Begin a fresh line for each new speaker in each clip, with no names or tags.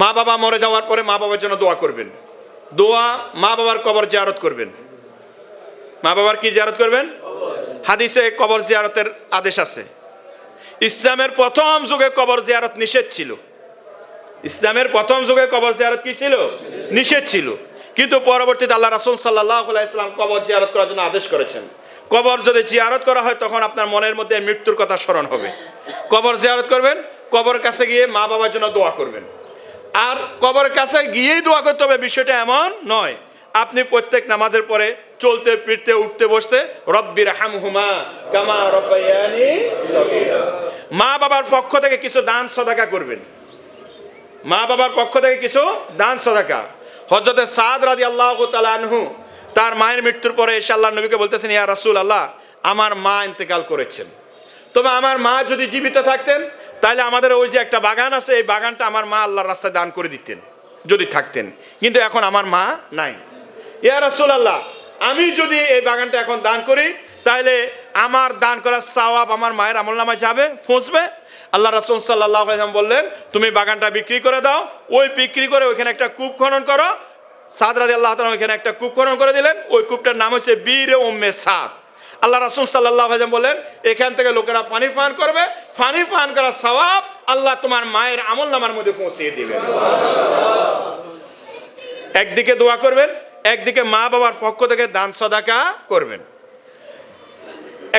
মা বাবা মরে যাওয়ার পরে মা বাবার জন্য দোয়া করবেন। দোয়া মা বাবার কবর জিয়ারত করবেন। মা বাবার কি জিয়ারত করবেন? হাদিসে কবর জিয়ারতের আদেশ আছে। ইসলামের প্রথম যুগে কবর জিয়ারত নিষেধ ছিল। ইসলামের প্রথম যুগে কবর জিয়ারত কি ছিল? নিষেধ ছিল। কিন্তু পরবর্তীতে আল্লাহ রাসুল সাল্লাহ ইসলাম কবর জিয়ারত করার জন্য আদেশ করেছেন। কবর যদি জিয়ারত করা হয়, তখন আপনার মনের মধ্যে মৃত্যুর কথা স্মরণ হবে। কবর জিয়ারত করবেন কবর কাছে গিয়ে মা বাবার জন্য দোয়া করবেন। আর কবরের কাছে গিয়েই দোয়া করতে হবে। বিষয়টা এমন নয়। আপনি প্রত্যেক নামাজের পরে চলতে, ফিরতে, উঠতে, বসতে রব্বির হামহুমা কামা রব্বায়ানি মা বাবার পক্ষ থেকে কিছু দান, সদাকা করবেন। মা বাবার পক্ষ থেকে কিছু দান, সদাকা। হজরতে সাদ রাদি আল্লাহ আনহু, তার মায়ের মৃত্যুর পরে এসে আল্লাহ নবীকে বলতেছেন, ইয়া রাসূল আল্লাহ আমার মা ইন্তেকাল করেছেন। তবে আমার মা যদি জীবিত থাকতেন তাহলে আমাদের ওই যে একটা বাগান আছে, এই বাগানটা আমার মা আল্লাহর রাস্তায় দান করে দিতেন, যদি থাকতেন। কিন্তু এখন আমার মা নাই। ইয়া রাসূল আল্লাহ আমি যদি এই বাগানটা এখন দান করি, তাহলে আমার দান করার সওয়াব আমার মায়ের আমল নামায় যাবে পৌঁছবে আল্লাহ রাসূল আলাইহি বললেন, তুমি বাগানটা বিক্রি করে দাও। ওই বিক্রি করে ওইখানে একটা কূপ খনন করো। সাদ রাদি আল্লাহ তাআলা ওইখানে একটা কূপ খনন করে দিলেন। ওই কূপটার নাম হচ্ছে বীর উম্মে সাদ। আল্লাহ রাসূল আলাইহি ওয়াসাল্লাম বললেন এখান থেকে লোকেরা পানি পান করবে। পানি পান করার সওয়াব আল্লাহ তোমার মায়ের আমল নামার মধ্যে পৌঁছিয়ে দিবেন। একদিকে দোয়া করবেন, একদিকে মা বাবার পক্ষ থেকে দান সদাকা করবেন।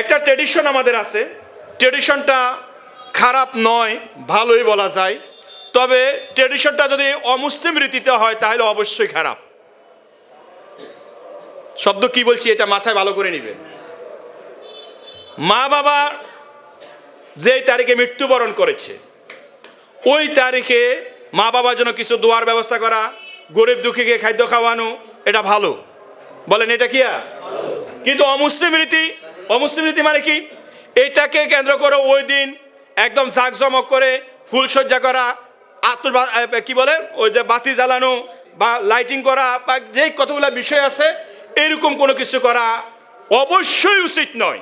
একটা ট্রেডিশন আমাদের আছে। ট্রেডিশনটা খারাপ নয়, ভালোই বলা যায়। তবে ট্রেডিশনটা যদি অমুসলিম রীতিতে হয়, তাহলে অবশ্যই খারাপ। শব্দ কি বলছি, এটা মাথায় ভালো করে নেবেন। মা বাবা যেই তারিখে মৃত্যুবরণ করেছে ওই তারিখে মা বাবার জন্য কিছু দোয়ার ব্যবস্থা করা গরিব দুঃখীকে খাদ্য খাওয়ানো এটা ভালো। বলেন এটা কি কিন্তু অমুসলিম রীতি অমুসলিম রীতি মানে কি? এটাকে কেন্দ্র করে ওই দিন একদম জাঁকজমক করে ফুলসজ্জা করা এ, কি বলে? ওই যে বাতি জ্বালানো বা লাইটিং করা বা যেই কতগুলো বিষয় আছে এরকম কোনো কিছু করা অবশ্যই উচিত নয়।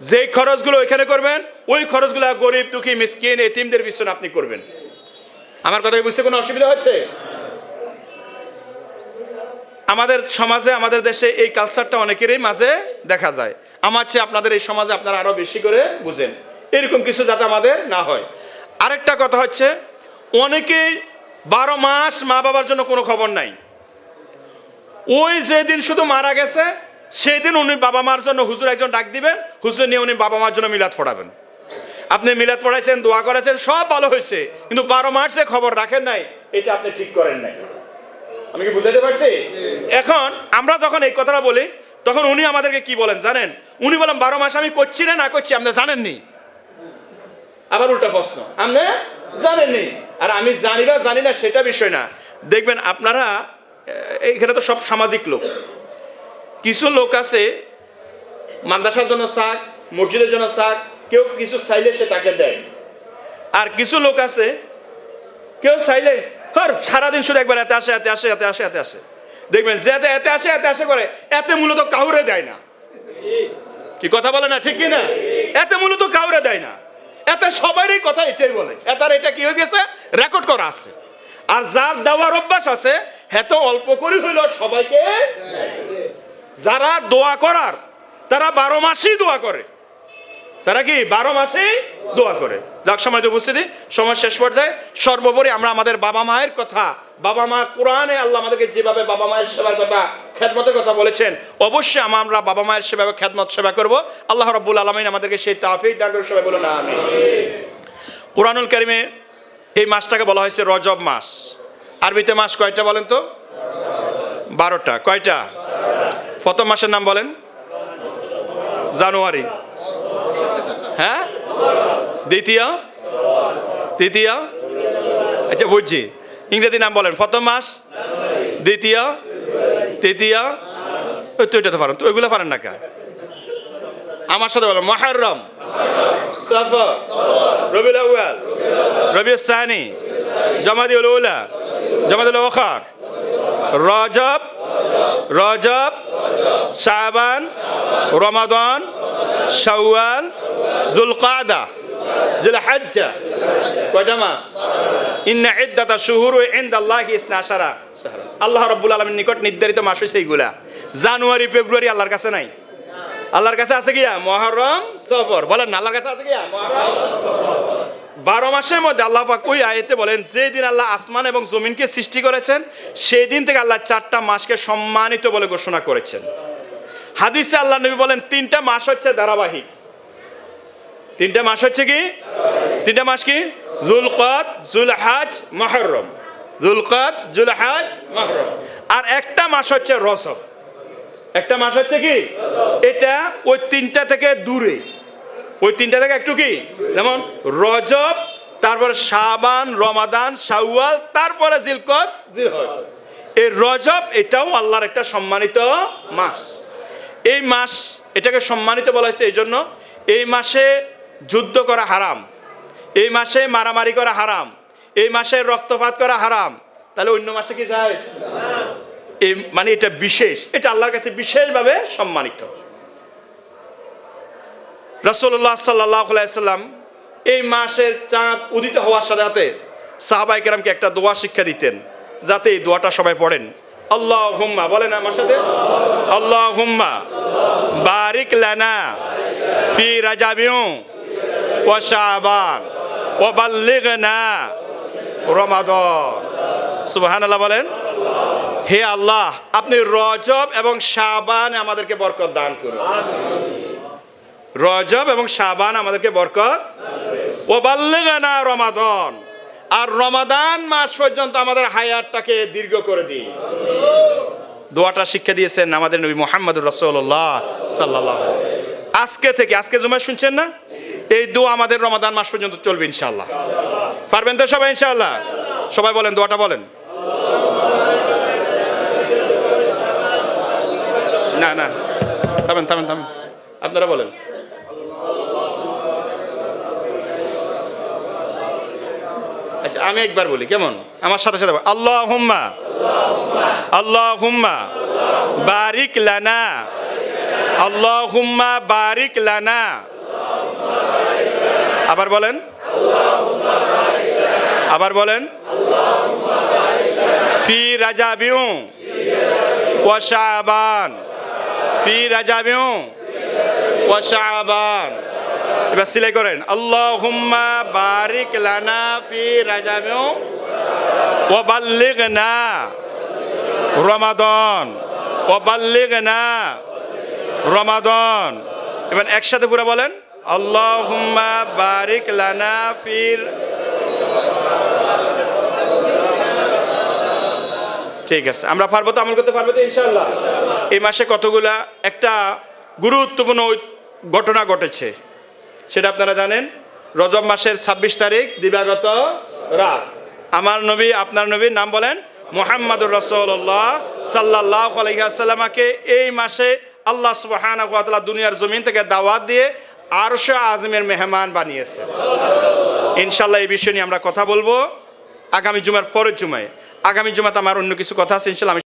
যেই খরচগুলো ওইখানে করবেন, ওই খরচগুলো গরিব, দুঃখী, মিসকিন, এতিমদের পিছনে আপনি করবেন। আমার কথা বুঝতে কোনো অসুবিধা হচ্ছে? আমাদের সমাজে, আমাদের দেশে এই কালচারটা অনেকেরই মাঝে দেখা যায়। আমার চেয়ে আপনাদের এই সমাজে আপনারা আরও বেশি করে বুঝেন। এরকম কিছু যাতে আমাদের না হয়। আরেকটা কথা হচ্ছে, অনেকেই বারো মাস মা বাবার জন্য কোনো খবর নাই। ওই যেদিন শুধু মারা গেছে সেই দিন উনি বাবা মার জন্য হুজুর একজন ডাক দিবেন, হুজুর নিয়ে উনি বাবা মার জন্য মিলাদ পড়াবেন। আপনি মিলাদ পড়াইছেন, দোয়া করেছেন, সব ভালো হয়েছে, কিন্তু বারো মার্চে খবর রাখেন নাই, এটা আপনি ঠিক করেন নাই। আমি কি বুঝাতে পারছি? এখন আমরা যখন এই কথাটা বলি, তখন উনি আমাদেরকে কি বলেন জানেন? উনি বলেন, বারো মাস আমি করছি না না করছি, আপনি জানেননি? আবার উল্টা প্রশ্ন, আপনি জানেননি? আর আমি জানি বা জানি না, সেটা বিষয় না। দেখবেন আপনারা এখানে তো সব সামাজিক লোক। কিছু লোক আছে, মাদ্রাসার জন্য শাক মসজিদের জন্য শাক কেউ কিছু চাইলে সে তাকে দেয়। আর কিছু লোক আছে, কেউ চাইলে, হর, সারাদিন শুধু একবার এতে আসে এতে আসে এতে আসে এতে আসে। দেখবেন, যে এতে এতে আসে এতে আসে করে, এতে মূলত কাউরে দেয় না। কি কথা বলে না, ঠিক না? এতে মূলত কাউরে দেয় না। এতে সবারই কথা এটাই বলে। এতার এটা কি হয়ে গেছে? রেকর্ড করা আছে। আর যার দেওয়ার অভ্যাস আছে হেতো অল্প করে হইল সবাইকে যারা দোয়া করার, তারা বারো মাসেই দোয়া করে। তারা কি বারো মাসেই দোয়া করে? যাক, সময় উপস্থিতি। সময় শেষ পর্যায়ে সর্বোপরি আমরা আমাদের বাবা মায়ের কথা, বাবা মা কোরআনে আল্লাহ আমাদেরকে যেভাবে বাবা মায়ের সেবার কথা, খেদমতের কথা বলেছেন, অবশ্যই আমা- আমরা বাবা মায়ের সেবা খেদমত সেবা করব। আল্লাহ রব্বুল আলমিন আমাদেরকে সেই তাফিক দান করে সবাই বলুন আমি কোরআনুল কারিমে এই মাসটাকে বলা হয়েছে রজব মাস। আরবিতে মাস কয়টা বলেন তো? বারোটা। কয়টা? প্রথম মাসের নাম বলেন? জানুয়ারি। হ্যাঁ? দ্বিতীয়? তৃতীয়? আচ্ছা বুঝছি। ইংরেজি নাম বলেন, প্রথম মাস? দ্বিতীয়? তৃতীয়? ওই তো পারেন, তো ওইগুলো পারেন না কা? আমার সাথে বলেন, মহারম। সফর। রবিউল আউয়াল। রবিউল সানি। জামাদিউল উলা। জামাদিউল ওখার রজব। রজব। শাবান, রমাদান, শাওয়াল, জুলকাদা ইন্না নিকট মাস জানুয়ারি, ফেব্রুয়ারি আল্লাহর কাছে নাই। আল্লাহর কাছে আছে কিয়া মহরম, সফর। বলেন আল্লাহর কাছে আছে কিয়া মহরম বারো মাসের মধ্যে আল্লাহ পাক ওই আয়াতে বলেন যে দিন আল্লাহ আসমান এবং জমিনকে সৃষ্টি করেছেন, সেই দিন থেকে আল্লাহ চারটা মাসকে সম্মানিত বলে ঘোষণা করেছেন। হাদিসে আল্লাহ নবী বলেন, তিনটা মাস হচ্ছে ধারাবাহিক। তিনটা মাস হচ্ছে কি? তিনটা মাস কি? জুলকত জুলহাজ, মহরম। জুলকত জুলহাজ, মহরম। আর একটা মাস হচ্ছে রসব একটা মাস হচ্ছে কি? এটা ওই তিনটা থেকে দূরে। ওই তিনটা থেকে একটু কি? যেমন রজব তারপর সাবান রমাদান শাওয়াল তারপরে জিলকত এই রজব এটাও আল্লাহর একটা সম্মানিত মাস। এই মাস এটাকে সম্মানিত বলা হয়েছে এই জন্য এই মাসে যুদ্ধ করা হারাম এই মাসে মারামারি করা হারাম এই মাসে রক্তপাত করা হারাম। তাহলে অন্য মাসে কি যায়? এই মানে এটা বিশেষ এটা আল্লাহর কাছে বিশেষভাবে সম্মানিত। রসল্লাহ সাল্লাম এই মাসের চাঁদ উদিত হওয়ার সাথে সাথে সাহাবাই কেরামকে একটা দোয়া শিক্ষা দিতেন, যাতে এই দোয়াটা সবাই পড়েন। আল্লাহ হুম্মা বলেন আমার সাথে। আল্লাহ হুম্মা বারিক লানা ফি রাজাবিউ ও শাবান ও বাল্লিগনা রমাদন। সুবহানাল্লাহ বলেন, হে আল্লাহ, আপনি রজব এবং শাবান আমাদেরকে বরকত দান করুন। রজব এবং শাবান আমাদেরকে বরকত ও বাল্লেগানা রমাদন। আর রমাদান মাস পর্যন্ত আমাদের হায়াতটাকে দীর্ঘ করে দিই। দোয়াটা শিক্ষা দিয়েছেন আমাদের নবী মোহাম্মদ রসল্লাহ সাল্লাহ আজকে থেকে, আজকে জমা শুনছেন না? এই দোয়া আমাদের রমাদান মাস পর্যন্ত চলবে ইনশাল্লাহ পারবেন তো সবাই ইনশাল্লাহ সবাই বলেন, দোয়াটা বলেন। না না। থামেন থামেন থামেন। আপনারা বলেন। আচ্ছা আমি একবার বলি, কেমন? আমার সাথে সাথে আল্লাহ হুম্মা আল্লাহ হুম্মা বারিক লানা আল্লাহ হুম্মা বারিক লানা। আবার বলেন। আবার বলেন। ফি রাজাবিউ ও শাবান। ফি রাজাবিউ ও শাবান। এবার সিলাই করেন। আল্লাহ হুম্মা বারিক লানা ফি রাজাবিউ ও বাল্লিগনা রমাদন। ও বাল্লিগনা রমাদন। এবার একসাথে পুরো বলেন আল্লাহ হুম্মা বারিক লানা ফির ঠিক আছে, আমরা পারব তো, আমল করতে পারব তো ইনশাল্লাহ এই মাসে কতগুলা, একটা গুরুত্বপূর্ণ ঘটনা ঘটেছে। সেটা আপনারা জানেন। রজব মাসের ছাব্বিশ তারিখ, দিবাগত রাত। আমার নবী, আপনার নবীর নাম বলেন মোহাম্মদুর রসল্লাহ সাল্লাহ আলহিহাসাল্লামাকে এই মাসে আল্লাহ সুবাহানা দুনিয়ার জমিন থেকে দাওয়াত দিয়ে আরশে আজমের মেহমান বানিয়েছে। ইনশাল্লাহ এই বিষয় নিয়ে আমরা কথা বলব। আগামী জুমার পরের জুমায়। আগামী জুমাতে আমার অন্য কিছু কথা আছে ইনশাল্লাহ